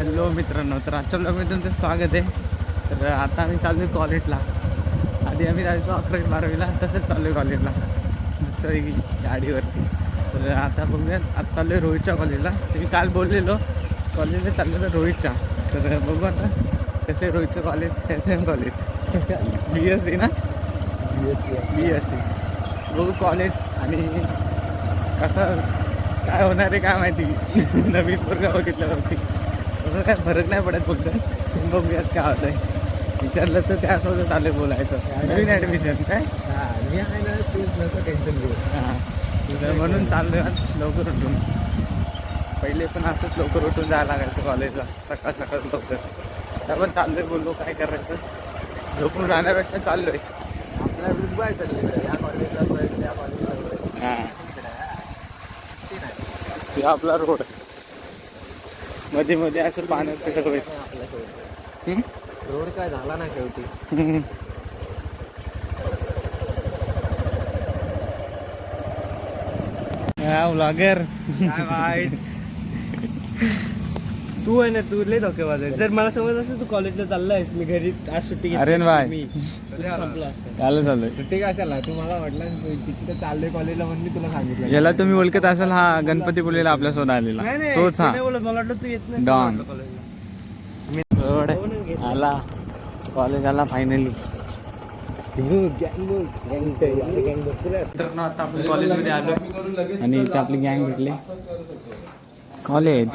Hello मित्रांनो तर आजच्या ब्लॉगमध्ये तुमचं स्वागत आहे. तर आता आम्ही चाललो आहे कॉलेजला आधी आम्ही जायचो अकरावी बारावीला तसंच चाललो आहे कॉलेजला मस्त गाडीवरती. तर आता बघूयात आज चाललो आहे रोहितच्या कॉलेजला तर मी काल बोललेलो कॉलेजला चाललो तर रोहितच्या. तर बघू आता कसे आहे रोहितचं college S M college B S C ना? B S C B S C बघू कॉलेज आणि कसं काय होणार आहे काय माहिती. नवीन पोरगा बघितल्यावरती. तसं काय फरक नाही पडत फक्त. बघूयात काय होत आहे विचारलं तर त्यासोबत चालू बोलायचं. नवीन ॲडमिशन काय? हां तर म्हणून चाललोय आज लवकर उठून. पहिले पण असंच लवकर उठून जायला लागायचं कॉलेजला सकाळ सकाळ लवकर. पण चाललोय बोललो काय करायचं? झोपून राहण्यापेक्षा चाललोय. हां. हे आपला रोड मध्ये मध्ये असं पाण्याचं सगळं हम्म? रोड काय झाला ना शेवटी हम्म. हा व्लॉगर तू आहे ना तू लय धोके वाजाय जर मला समज असं तू कॉलेजला चाललायस मी घरी आज सुट्टी घेतली अरे असती बाय. मी तुझं संपलं असतं चालू चालू सुट्टी कशाला? तू मला म्हटलं तिथे चाललोय कॉलेजला म्हणून मी तुला सांगितलं. याला तुम्ही ओळखत असाल हा गणपती बोलेला आपल्यासोबत आलेला. तोच तू हा मला वाटलं तू येत नाही. कॉलेजला रोड आला. कॉलेज आला फायनली मित्रांनो आता आपण कॉलेजमध्ये आलो. आणि इथे आपली गँग भेटली. College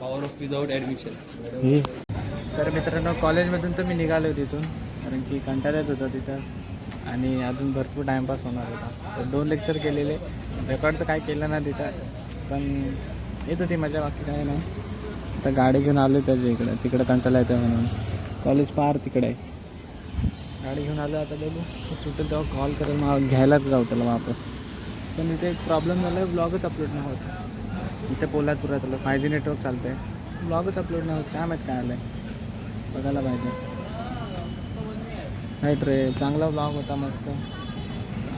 power of without admission तर मित्रांनो कॉलेजमधून तर मी निघालो तिथून कारण की कंटाळा येत होता तिथं. आणि अजून भरपूर टाईमपास होणार होता. तर दोन लेक्चर केलेले. रेकॉर्ड तर काय केलं ना तिथं पण येत होती मजा बाकी काय नाही. आता गाडी घेऊन आलो त्याच्या इकडं. तिकडं कंटाळा येतं म्हणून. कॉलेज फार तिकडे. आहे गाडी घेऊन आलो आता बघू. सुटेल तेव्हा कॉल करेल. मग घ्यायलाच जाऊ त्याला वापस. पण इथे एक प्रॉब्लेम झाला आहे ब्लॉगच अपलोड नाही होत. इथे पोलादपुरात आलं. फाय जी नेटवर्क चालतं आहे ब्लॉगच अपलोड नाही होत. काय माहीत काय आलं आहे बघायला पाहिजे. राईट रे चांगला ब्लॉग होता मस्त.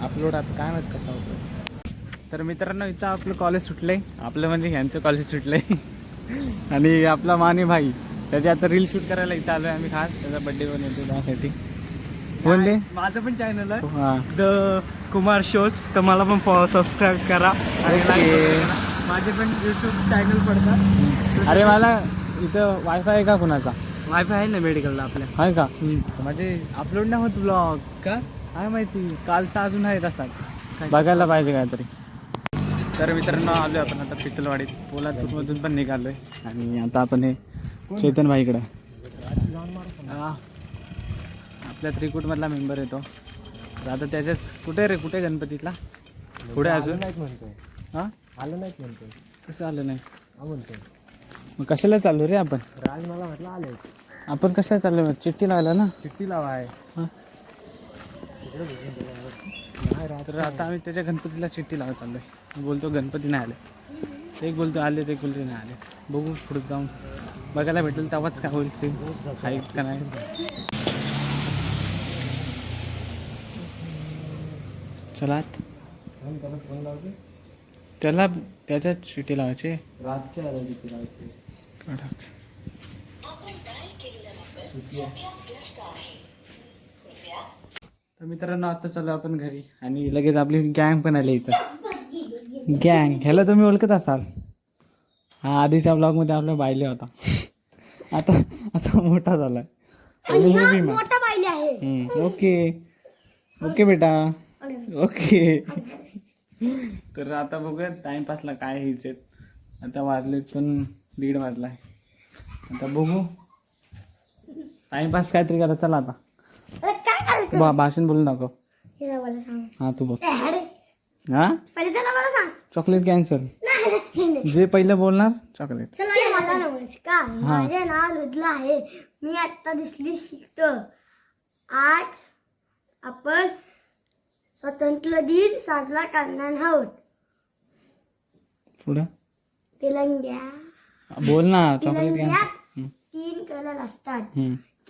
अपलोड आता काय माहीत कसा होतो तर मित्रांनो इथं आपलं कॉलेज सुटलं आहे आपलं म्हणजे ह्यांचं कॉलेज सुटलं आहे आणि आपला माने भाई त्याचे आता रील शूट करायला इथं आलो आहे आम्ही खास. त्याचा बड्डे पण येतो त्यासाठी. दे माझं पण चॅनल आहे. हां. द कुमार शोज तर मला पण सबस्क्राईब. करा. माझे पण युट्यूब चॅनल पडतात. अरे मला इथं वायफाय आहे का कुणाचा? वायफाय आहे ना मेडिकलला आपल्या? आहे का? म्हणजे अपलोड नाही होत ब्लॉग का? काय माहिती? कालचा अजून आहे तसा बघायला पाहिजे काहीतरी. तर मित्रांनो आलो आपण आता पितलवाडीत. पोलादपूरमधून पण निघालोय. आणि आता आपण हे चेतन भाईकडं हा. आपल्या त्रिकूटमधला मेंबर येतो. तर आता त्याच्याच कुठे रे? कुठे गणपतीतला? पुढे अजून? नाहीत म्हणतोय. हां? आलं नाहीत म्हणतोय. कसं आलं नाही? हा म्हणतोय. मग कशाला चाललो रे आपण? राज मला म्हटलं आले आपण कशाला चाललो मग चिठ्ठी लावायला ना. चिठ्ठी लावाय हां. तर आता आम्ही त्याच्या गणपतीला चिठ्ठी लावा चाललोय. बोलतो गणपती नाही आले. एक बोलतो आले एक बोलतो नाही आले. बघू पुढे जाऊन. बघायला भेटेल तेव्हाच काय होईल सीन हाईट का नाही. चला फोन लावते त्याला त्याच्यात चिठ्ठी लावायची. रातच्या लावायची. तर मित्रांनो आता चालू आपण घरी. आणि लगेच आपली गँग पण आली इथं. गँग ह्याला तुम्ही ओळखत असाल? हा आधीच्या ब्लॉगमध्ये आपल्या बायले होता. आता आता मोठा झाला आणि हे भीमा ओके. ओके बेटा. ओके. तर आता बघूया टाइमपासला काय हेच आहेत. आता वाजलेत पण दीड वाजलाय. आता बघू. टाइमपास काहीतरी करा चला आता. बा भाषण बोलू नको. हे तू अरे, हा? Chocolate cancer. जे पहिलं बोलणार चॉकलेट चला मला नमस्कार. माझे नाव लुदला आहे. मी आता दिसली शिकतो आज आपण स्वातंत्र्य दिन साजरा करणार आहोत. पुढं? तेलंग्या. बोल ना चॉकलेट तीन कलर असतात.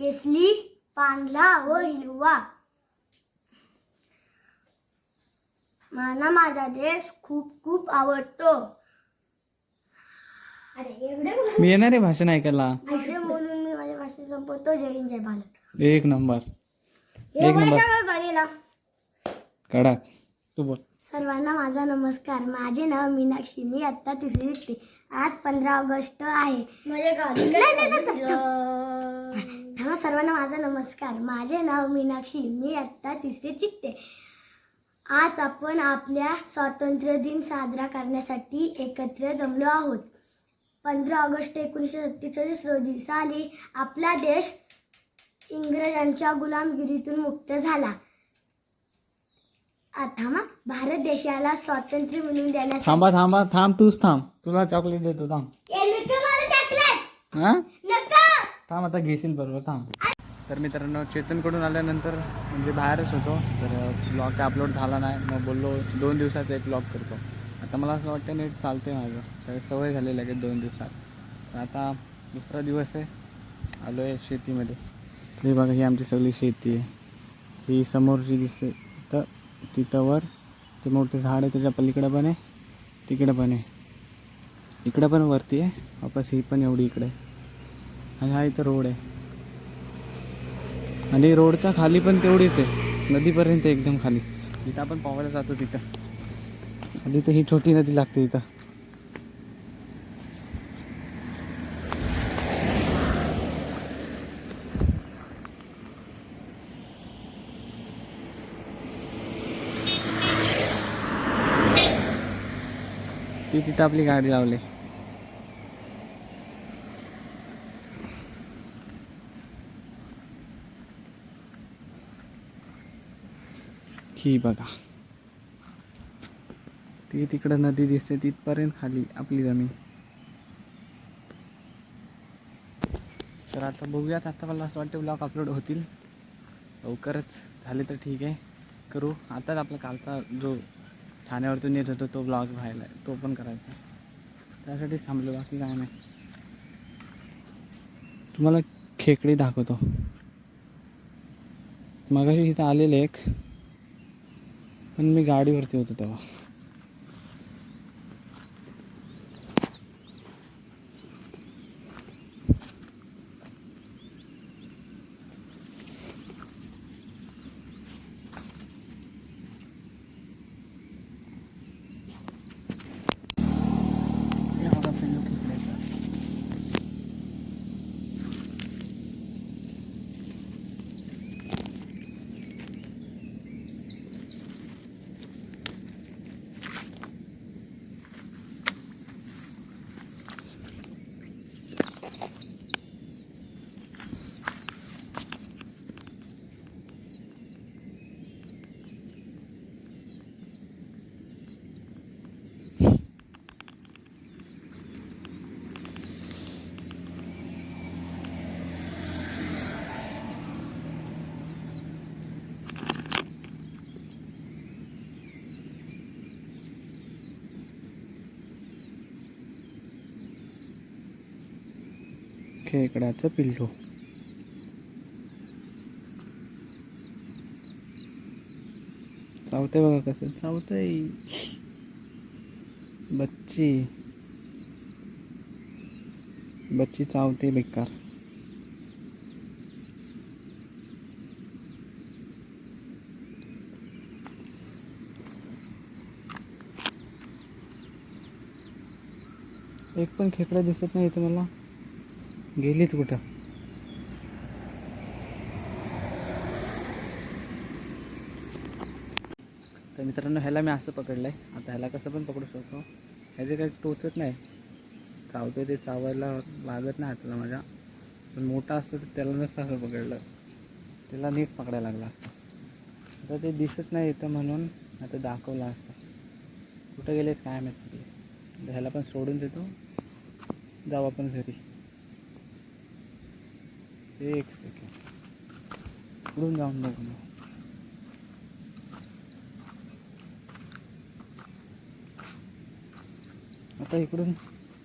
केसरी पांढरा व हिरवा मला माझा देश खूप खूप आवडतो. अरे एवढे बोल- मी येणार आहे भाषण ऐकायला. एवढे बोलून मी माझ्या भाषण संपवतो. जय हिंद जय भारत. एक नंबर. हे एक नंबर. कडक तू बोल. सर्वांना माझा नमस्कार. माझे नाव मीनाक्षी. मी आत्ता तिसरी शिकते आज पंधरा ऑगस्ट आहे. थांबा सर्वांना माझा नमस्कार. माझे नाव मीनाक्षी. मी आत्ता तिसरी शिकते. आज आपण आपल्या स्वातंत्र्य दिन साजरा करण्यासाठी एकत्र जमलो आहोत. पंधरा ऑगस्ट एकोणीसशे सत्तेचाळीस रोजी साली आपला देश इंग्रजांच्या गुलामगिरीतून मुक्त झाला. आता मग भारत देशाला स्वातंत्र्य मिळवून देण्यासाठी थांबा थांबा. थांब तूच थांब. तुला चॉकलेट देतो थांब. हा? थांब आता घेशील बरोबर थांब. तर मित्रांनो चेतनकडून आल्यानंतर म्हणजे बाहेरच होतो तर ब्लॉग काय अपलोड झाला नाही. मग बोललो दोन दिवसाचा एक ब्लॉग करतो. आता मला असं वाटतं नीट चालते माझं. सगळी सवय झाली लगेच दोन दिवसात. तर आता दुसरा दिवस आहे. आलो आहे शेतीमध्ये. हे बघा ही आमची सगळी शेती आहे. ही समोरची दिसते. तर तिथं वर ते मोठे झाड आहे त्याच्या पलीकडं पण आहे तिकडं पण आहे. इकडं पण वरती आहे. वापस ही पण एवढी इकडे आहे. आणि हा इथं रोड आहे. आणि रोडच्या खाली पण तेवढीच आहे. नदीपर्यंत एकदम खाली. जिथं आपण पोहायला जातो तिथं. आधी तर ही छोटी नदी लागते इथं. ती तिथं आपली गाडी लावली. ही बघा. ती तिकडं नदी दिसते तिथपर्यंत खाली आपली जमीन. तर आता बघूयात आता मला असं वाटतं ब्लॉग अपलोड होतील. लवकरच झाले तर ठीक आहे. करू. आताच आपला कालचा जो ठाण्यावरतून येत होतो तो ब्लॉग व्हायला आहे तो पण करायचा. त्यासाठीच थांबलो बाकी काय नाही. तुम्हाला खेकडी दाखवतो. मगाशी इथं आलेले एक. पण मी गाडीवरती होतो तेव्हा खेकड्याचं पिल्लू. चावते बघा कसं चावते बच्ची. बच्ची चावते बेकार. एक पण खेकडा दिसत नाही तुम्हाला गेलीत कुठं? तर मित्रांनो ह्याला मी असं पकडलं आहे आता ह्याला कसं पण पकडू शकतो. ह्याचे काही टोचत नाही. चावते ते चावायला लागत नाही हाताला माझ्या. पण मोठा असतो तर त्याला नसतं असं पकडलं. त्याला नीट पकडायला लागला असतं. आता ते दिसत नाही इथं म्हणून आता दाखवलं असतं. कुठं गेलेत काय माहिती ह्याला पण सोडून देतो. जाऊ आपण घरी. एक सेकंड पुढून जाऊन बघू मग आता इकडून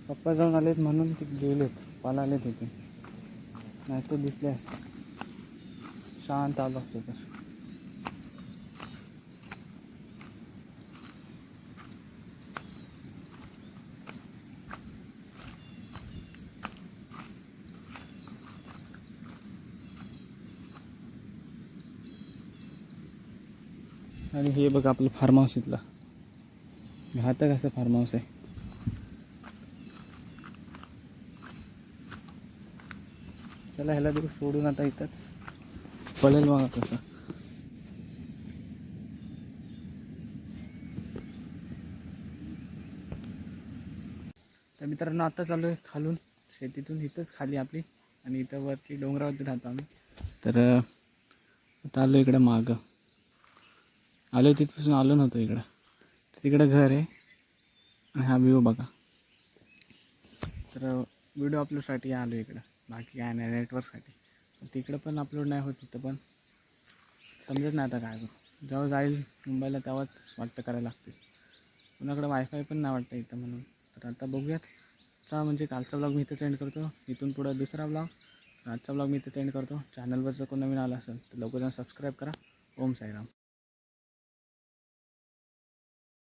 पप्पा जाऊन आलेत म्हणून ते गेलेत. पाला आले तिथे नाही तर दिसले असते. शांत आलो असतो तर आणि हे बघा आपलं फार्म हाऊस इथलं. घातक असं फार्म हाऊस आहे. त्याला ह्याला तरी सोडून आता इथंच. पळेल बघा तसं तर मित्रांनो आता चालू आहे खालून. शेतीतून इथंच खाली आपली. आणि इथं वरती डोंगरावरती राहतो आम्ही. तर आता आलो इकडं मागं. आलो तिथपासून आलो नव्हतो इकडं. तर तिकडं घर आहे. आणि हा व्ह्यू बघा. तर व्हिडिओ अपलोडसाठी आलो इकडं. बाकी काय नाही नेटवर्कसाठी तिकडं पण अपलोड नाही होत तिथं पण. समजत नाही आता काय करू. जेव्हा जाईल मुंबईला तेव्हाच वाटतं करायला लागते. कुणाकडं वायफाय पण नाही वाटतं इथं म्हणून. तर आता बघूयात. चा म्हणजे कालचा ब्लॉग मी इथं सेंड करतो. इथून पुढं दुसरा ब्लॉग आजचा ब्लॉग मी इथं सेंड करतो. चॅनलवर जर कोण नवीन आला असेल तर लवकर जाऊन सबस्क्राईब करा. ओम साईराम.